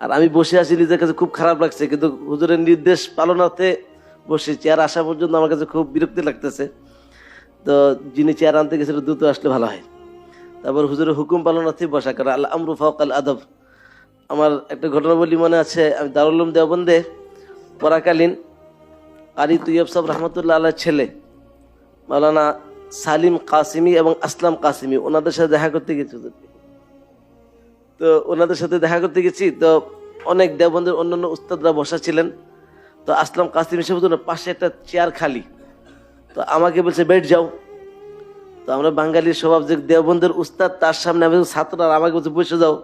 আর আমি বসে আছি, নিজের কাছে খুব খারাপ লাগছে, কিন্তু হুজুরের নির্দেশ পালনার্থে বসে চেয়ার আসা পর্যন্ত আমার কাছে খুব বিরক্তি লাগতেছে। তো যিনি চেয়ার আনতে গেছিল, দ্রুত আসলে ভালো হয়। তারপর হুজুরের হুকুম পালনার্থে বসা কারণ আল্লাহ আমরু আল আদব। আমার একটা ঘটনা বলি, মনে আছে, আমি দারুল উলুম দেওবন্দে পড়াকালীন কারি তুইয়ব সাহেব রহমতুল্লাহ আল্লাহ ছেলে, মাওলানা সালিম কাসিমি এবং আসলাম কাসিমি, ওনাদের সাথে দেখা করতে গেছি। তো ওনাদের সাথে দেখা করতে গেছি। তো অনেক দেবন্ধের অন্যান্য উস্তাদরা বসা ছিলেন। তো আসলাম কাসিম হিসেবে তো পাশে একটা চেয়ার খালি। তো আমাকে বলছে, বেড যাও। তো আমরা বাঙালির স্বভাব যে দেবন্ধের উস্তাদ, তার সামনে আমি ছাত্র আর আমাকে বলছে, বসে যাও।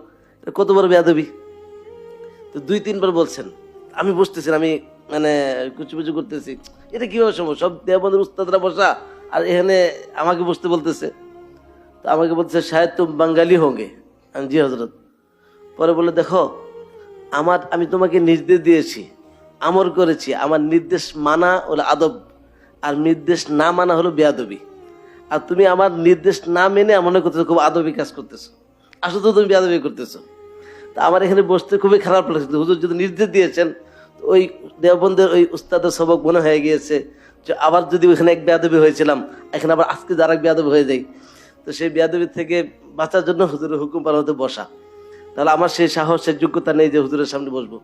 কত বড় বেয়াদবি। তো দুই, তিনবার বলছেন। আমি বসতেছি আমি মানে কুচুপুচু করতেছি। এটা কীভাবে সম্ভব? সব দেবন্ধের উস্তাদরা বসা, আর এখানে আমাকে বসতে বলতেছে। তো আমাকে বলতেছে শায়দ তুম বাঙালি হোগে আমি, জি হজরত পরে বলে দেখো আমার আমি তোমাকে নির্দেশ দিয়েছি, আমর করেছি। আমার নির্দেশ মানা হলো আদব, আর নির্দেশ না মানা হলো বেয়াদবি। আর তুমি আমার নির্দেশ না মেনে মনে করতেছো, খুব আদবি কাজ করতেছো। আসলে তো তুমি বেয়াদবি করতেছো। তা আমার এখানে বসতে খুবই খারাপ লাগছে। হুজুর যদি নির্দেশ দিয়েছেন ওই দেওবন্দের ওই উস্তাদের সবক মনে হয়ে গিয়েছে যে, আবার যদি ওইখানে এক বেয়াদবি হয়েছিলাম, এখানে আবার আজকে যার বেয়াদবি হয়ে যায়। তো সেই বেয়াদবি থেকে বাঁচার জন্য হুজুরের হুকুম পালন হতে বসা। তাহলে আমার সেই সাহসের যোগ্যতা নেই যে হুজুরের সামনে বসবো।